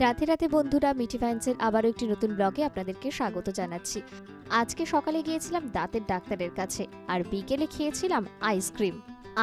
রাতে রাতে বন্ধুরা মিটি ফ্যান্সের আবারও একটি নতুন ব্লগে আপনাদেরকে স্বাগত জানাচ্ছি। আজকে সকালে গিয়েছিলাম দাঁতের ডাক্তারের কাছে, আর বিকেলে খেয়েছিলাম আইসক্রিম।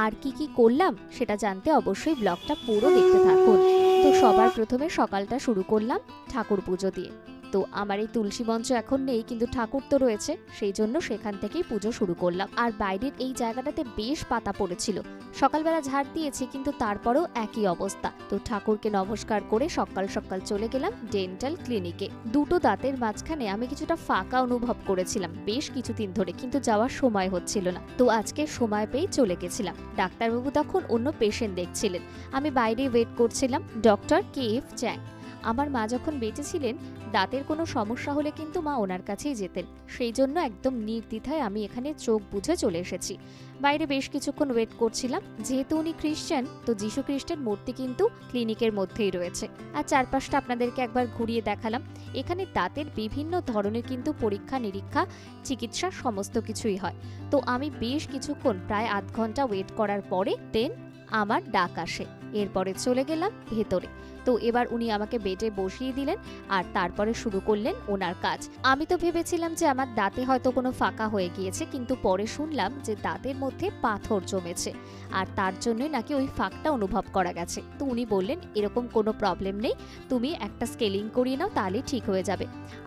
আর কি কি করলাম সেটা জানতে অবশ্যই ব্লগটা পুরো দেখতে থাকুন। তো সবার প্রথমে সকালটা শুরু করলাম ঠাকুর পুজো দিয়ে। তো আমার এই তুলসী মঞ্চ এখন নেই, কিন্তু ঠাকুর তো রয়েছে, সেই জন্য সেখান থেকেই পুজো শুরু করলাম। আর বাইরের এই জায়গাটাতে বেশ পাতা পড়েছিল। সকালবেলা ঝাড় দিয়েছি, কিন্তু তারপরেও একই অবস্থা। তো ঠাকুরকে নমস্কার করে সকাল সকাল চলে গেলাম ডেন্টাল ক্লিনিকে। দুটো দাঁতের মাঝখানে আমি কিছুটা ফাঁকা অনুভব করেছিলাম, বেশ কিছুদিন ধরে, কিন্তু যাওয়ার সময় হচ্ছিল না। তো আজকে সময় পেয়ে চলে গেছিলাম। ডাক্তারবাবু তখন অন্য পেশেন্ট দেখছিলেন। আমি বাইরে ওয়েট করছিলাম ডক্টর কে এফ চ্যাং। আমার মা যখন বেঁচে ছিলেন দাঁতের কোনো সমস্যা হলে কিন্তু মা ওনার কাছেই যেতেন। সেই জন্য একদম নির্দ্বিধায় আমি এখানে চোখ বুঝে চলে এসেছি। বাইরে বেশ কিছুক্ষণ ওয়েট করছিলাম। যেহেতু উনি খ্রিস্টান তো যীশু খ্রিস্টের মূর্তি কিন্তু ক্লিনিকের মধ্যেই রয়েছে। আর চারপাশটা আপনাদেরকে একবার ঘুরিয়ে দেখালাম। এখানে দাঁতের বিভিন্ন ধরনের কিন্তু পরীক্ষা, নিরীক্ষা, চিকিৎসা সমস্ত কিছুই হয়। তো আমি বেশ কিছুক্ষণ, প্রায় আধ ঘণ্টা ওয়েট করার পরে, দেন আমার ডাক আসে। এরপরে চলে গেলাম ভেতরে। তো এবার উনি আমাকে বেডে বসিয়ে দিলেন আর তারপরে শুরু করলেন ওনার কাজ। আমি তো ভেবেছিলাম যে আমার দাঁতে হয়তো কোনো ফাঁকা হয়ে গিয়েছে, কিন্তু পরে শুনলাম যে দাঁতের মধ্যে পাথর জমেছে আর তার জন্যই নাকি ওই ফাঁকটা অনুভব করা গেছে। তো উনি বললেন, এরকম কোনো প্রবলেম নেই, তুমি একটা স্কেলিং করিয়ে নাও তাহলে ঠিক হয়ে যাবে।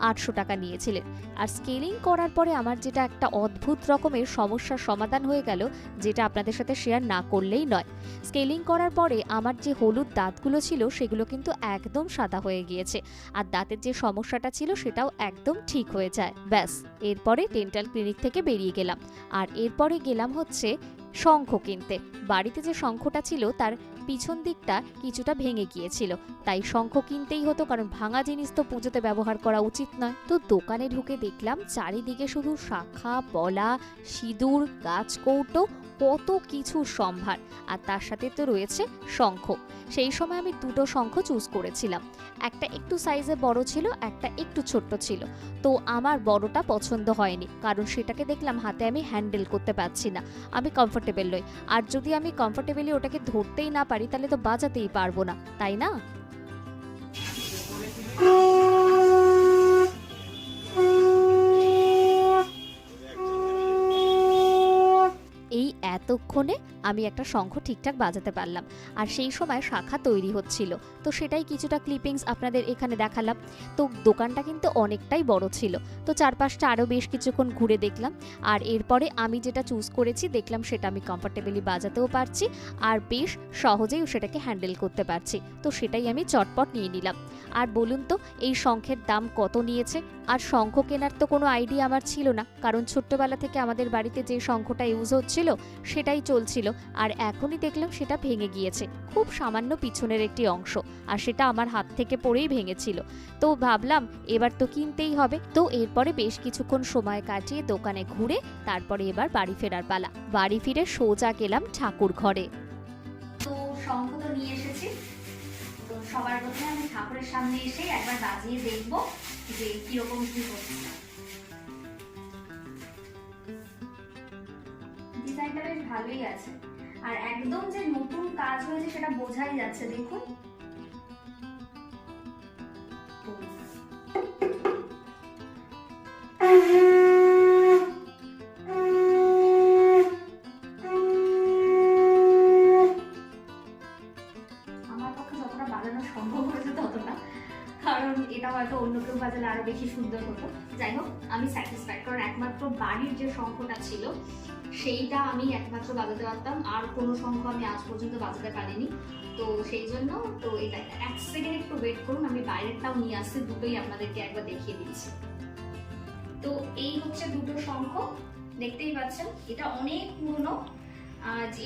আটশো টাকা নিয়েছিলেন। আর স্কেলিং করার পরে আমার যেটা একটা অদ্ভুত রকমের সমস্যার সমাধান হয়ে গেল, যেটা আপনাদের সাথে শেয়ার না করলেই নয়। স্কেলিং করার পরে আমার যে হলুদ দাঁতগুলো ছিল সেগুলো কিন্তু একদম সাদা হয়ে গিয়েছে। আর দাঁতের যে সমস্যাটা ছিল সেটাও একদম ঠিক হয়ে যায়। ব্যাস, এরপরে ডেন্টাল ক্লিনিক থেকে বেরিয়ে গেলাম। আর এরপরে গেলাম হচ্ছে শঙ্খ কিনতে। বাড়িতে যে শঙ্খটা ছিল তার পিছন দিকটা কিছুটা ভেঙে গিয়েছিল। তাই শঙ্খ কিনতেই হতো, কারণ ভাঙা জিনিস তো পুজোতে ব্যবহার করা উচিত নয়। তো দোকানে ঢুকে দেখলাম চারিদিকে শুধু শাখা পলা সিঁদুর, গাছ কৌটো কত কিছু সম্ভার, আর তার সাথে তো রয়েছে শঙ্খ। সেই সময় আমি দুটো শঙ্খ চুজ করেছিলাম। একটা একটু সাইজে বড় ছিল, একটা একটু ছোট্ট ছিল। তো আমার বড়টা পছন্দ হয়নি, কারণ সেটাকে দেখলাম হাতে আমি হ্যান্ডেল করতে পারছি না। আমি কমফোর্টেবল নই। আর যদি আমি কমফোর্টেবলি ওটাকে ধরতেই না পারি, তাহলে তো বাজাতেই পারব না, তাই না? এই এতক্ষণে আমি একটা শঙ্খ ঠিকঠাক বাজাতে পারলাম। আর সেই সময় শাখা তৈরি হচ্ছিল। তো সেটাই কিছুটা ক্লিপিংস আপনাদের এখানে দেখালাম। তো দোকানটা কিন্তু অনেকটাই বড় ছিল। তো চারপাশটা আরও বেশ কিছুক্ষণ ঘুরে দেখলাম। আর এরপরে আমি যেটা চুজ করেছি, দেখলাম সেটা আমি কমফর্টেবলি বাজাতেও পারছি। আর বেশ সহজেই সেটাকে হ্যান্ডেল করতে পারছি। তো সেটাই আমি চটপট নিয়ে নিলাম। আর বলুন তো, এই শঙ্খের দাম কত নিয়েছে? আর শঙ্খ কেনার তো কোনো আইডিয়া আমার ছিল না। কারণ ছোট্টবেলা থেকে আমাদের বাড়িতে যে শঙ্খটা ইউজ হচ্ছিল সেটাই চলছিল, আর এখনই দেখলাম সেটা ভেঙে গিয়েছে। খুব সামান্য পিছনের একটি অংশ, আর সেটা আমার হাত থেকে পড়েই ভেঙেছিল। তো ভাবলাম, এবার তো কিনতেই হবে। তো এরপরে বেশ কিছুক্ষণ সময় কাটিয়ে দোকানে ঘুরে, তারপরে এবার বাড়ি ফেরার পালা। বাড়ি ফিরে সোজা গেলাম ঠাকুর ঘরে। সবার প্রথমে আমি ঠাকুরের সামনে এসে একবার বাজিয়ে দেখব যে কীরকম কি হচ্ছে। বেশ ভালোই আছে। আর একদম যে নতুন কাজ হয়েছে সেটা বোঝাই যাচ্ছে দেখুন। কেউ আরও বেশি সুন্দর হতো যাই হোক আমি স্যাটিসফাইড কারণ একমাত্র বাড়ির যে শঙ্খটা ছিল, সেইটা আমি একমাত্র বাজাতে পারতাম। আর কোনো শঙ্খ আমি আজ পর্যন্ত বাজাতে পারিনি। তো সেই জন্য তো এটা এক সেকেন্ড একটু ওয়েট করুন, আমি বাইরেরটাও নিয়ে আসছি, দুটোই আপনাদেরকে একবার দেখিয়ে দিচ্ছি। তো এই হচ্ছে দুটো শঙ্খ, দেখতেই পাচ্ছেন, এটা অনেক পুরনো।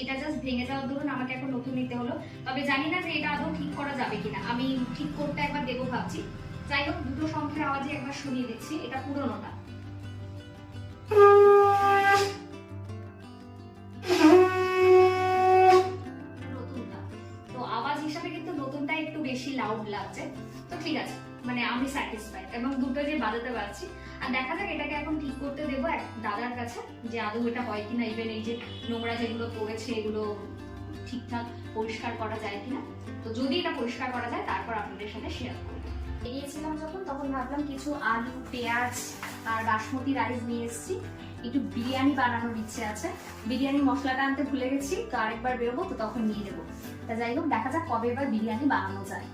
এটা জাস্ট ভেঙে যাওয়ার দরুন আমাকে এখন নতুন নিতে হলো। তবে জানি না যে এটা আদৌ ঠিক করা যাবে কিনা। আমি ঠিক করতে একবার দেবো ভাবছি। যাই হোক, দুটো সংখ্যার আওয়াজে একবার শুনিয়ে দিচ্ছি, এটা পুরোনোটা। বেশি লাগছে। মানে আমি এবং দুটো যে বাজাতে পারছি, আর দেখা যাক এটাকে এখন ঠিক করতে দেবো এক দাদার কাছে, যে আদৌ এটা হয় কিনা ইভেন এই যে নোংরা যেগুলো পড়েছে, এগুলো ঠিকঠাক পরিষ্কার করা যায় কিনা। তো যদি এটা পরিষ্কার করা যায়, তারপর আপনাদের সাথে শেয়ার করব। বেরিয়েছিলাম যখন, তখন ভাবলাম কিছু আলু, পেঁয়াজ আর বাসমতি রাইস নিয়ে এসেছি। একটু বিরিয়ানি বানানোর ইচ্ছে আছে। বিরিয়ানি মশলাটা আনতে ভুলে গেছি, তো আরেকবার বেরোবো, তো তখন নিয়ে নেব। তা যাই হোক, দেখা যাক কবে এবার বিরিয়ানি বানানো যায়।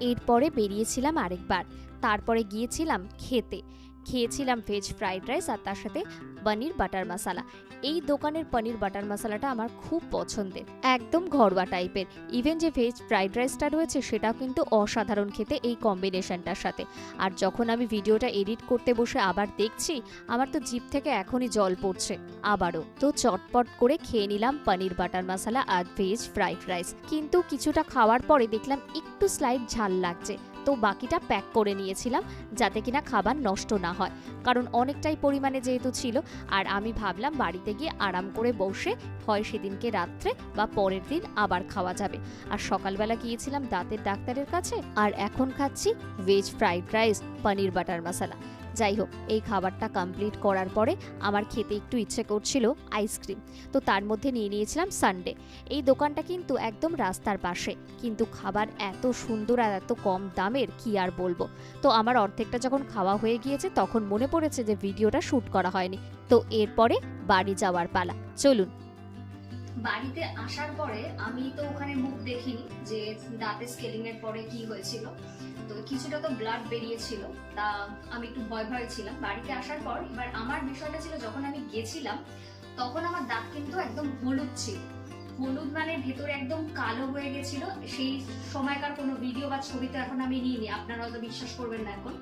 এরপরে বেরিয়েছিলাম আরেকবার। তারপরে গিয়েছিলাম খেতে। খেয়েছিলাম ভেজ ফ্রাইড রাইস আর তার সাথে পনির বাটার মশালা এই দোকানের পনির বাটার মশলাটা আমার খুব পছন্দের, একদম ঘরোয়া টাইপের ইভেন যে ভেজ ফ্রাইড রাইসটা রয়েছে, সেটাও কিন্তু অসাধারণ খেতে এই কম্বিনেশনটার সাথে। আর যখন আমি ভিডিওটা এডিট করতে বসে আবার দেখছি, আমার তো জিপ থেকে এখনই জল পড়ছে। আবারও তো চটপট করে খেয়ে নিলাম পনির বাটার মশলা আর ভেজ ফ্রাইড রাইস কিন্তু কিছুটা খাওয়ার পরে দেখলাম একটু স্লাইড ঝাল লাগছে। তো বাকিটা প্যাক করে নিয়েছিলাম যাতে কিনা খাবার নষ্ট না হয়। কারণ অনেকটাই পরিমাণে যেহেতু ছিল, আর আমি ভাবলাম বাড়িতে গিয়ে আরাম করে বসে হয় সেদিনকে রাত্রে বা পরের দিন আবার খাওয়া যাবে। আর সকালবেলা গিয়েছিলাম দাঁতের ডাক্তারের কাছে, আর এখন খাচ্ছি veg fried rice paneer butter masala. যাই হোক, এই খাবারটা কমপ্লিট করার পরে আমার খেতে একটু ইচ্ছে করছিল আইসক্রিম তো তার মধ্যে নিয়ে নিয়েছিলাম সানডে এই দোকানটা কিন্তু একদম রাস্তার পাশে, কিন্তু খাবার এত সুন্দর আর এত কম দামের, কি আর বলব? তো আমার অর্ধেকটা যখন খাওয়া হয়ে গিয়েছে, তখন মনে পড়েছে যে ভিডিওটা শ্যুট করা হয়নি। তো এরপরে বাড়ি যাওয়ার পালা। চলুন। বাড়িতে আসার পরে আমি তো ওখানে মুখ দেখিনি যে দাঁতে স্কেলিং এর পরে কি হয়েছিল। তো কিছুটা তো ব্লাড বেরিয়েছিল। তা আমি একটু ভয় ভয় ছিলাম। বাড়িতে আসার পর এবার আমার বিষয়টা ছিল, যখন আমি গেছিলাম, তখন আমার দাঁত কিন্তু একদম হলুদ ছিল। হলুদ মানে ভেতরে একদম কালো হয়ে গেছিল। সেই সময়কার কোনো ভিডিও বা ছবি তো এখন আমি নিইনি। আপনারা হয়তো বিশ্বাস করবেন না এখন।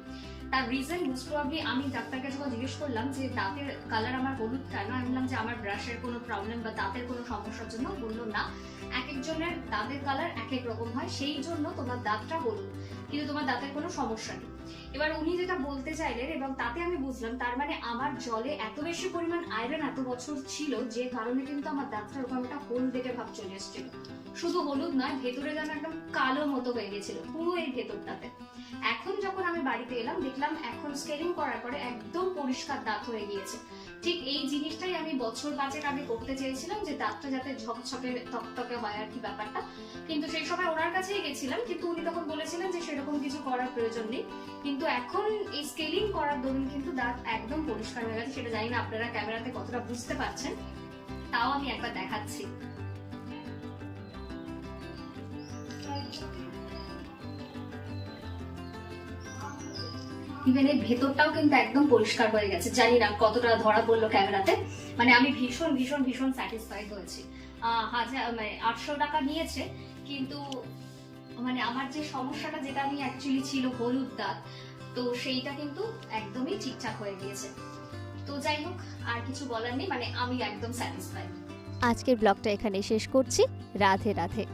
তার রিজন মোস্ট প্রবলি আমি ডাক্তারকে যখন জিজ্ঞেস করলাম যে দাঁতের কালার আমার হলুদ কেন, আমি বললাম যে আমার ব্রাশের কোনো প্রবলেম বা দাঁতের কোনো সমস্যার জন্য বলল না। এক একজনের দাঁতের কালার এক এক রকম হয়, সেই জন্য তোমার দাঁতটা হলুদ, কিন্তু তোমার দাঁতের কোনো সমস্যা নেই। এবার উনি যেটা বলতে চাইলেন, এবং তাতে আমি বুঝলাম তার মানে আমার জলে এত বেশি পরিমাণ আয়রন এত বছর ছিল, যে কারণে কিন্তু আমার দাঁতটা ওরকম একটা হলদেটে ভাব চলে এসেছিল। শুধু হলুদ নয়, ভেতরে যেন একদম কালো মতো হয়ে গেছিল, পুরো এই ভেতরটাতে। এখন যখন আমি বাড়িতে এলাম, দেখলাম এখন স্কেলিং করার পরে একদম পরিষ্কার দাঁত হয়ে গিয়েছে। ঠিক এই জিনিসটাই আমি বছর পাঁচেক আগে করতে চেয়েছিলাম যে দাঁতটা যাতে ঝকঝকে তকতকে হয় আর কি ব্যাপারটা। কিন্তু সেই সময় ওনার কাছেই গেছিলাম, কিন্তু উনি তখন বলেছিলেন যে সেরকম কিছু করার প্রয়োজন নেই। কিন্তু এখন এই স্কেলিং করার দরুন কিন্তু দাঁত একদম পরিষ্কার হয়ে গেছে, সেটা জানি না আপনারা ক্যামেরাতে কতটা বুঝতে পারছেন, তাও আমি একবার দেখাচ্ছি। ইভেন এই ভেতরটাও কিন্তু একদম পরিষ্কার হয়ে গেছে। জানি না কতটা ধরা পড়ল ক্যামেরাতে। মানে আমি ভীষণ ভীষণ ভীষণ স্যাটিসফাইড হয়েছি। হাজার মানে আটশো টাকা নিয়েছে, কিন্তু মানে আমার যে সমস্যাটা যেটা আমি অ্যাকচুয়ালি ছিল হলুদ দাঁত তো সেইটা কিন্তু একদমই ঠিকঠাক হয়ে গিয়েছে। তো যাই হোক, আর কিছু বলার নেই মানে আমি একদম স্যাটিসফাইড আজকের ব্লগটা এখানে শেষ করছি। রাধে রাধে।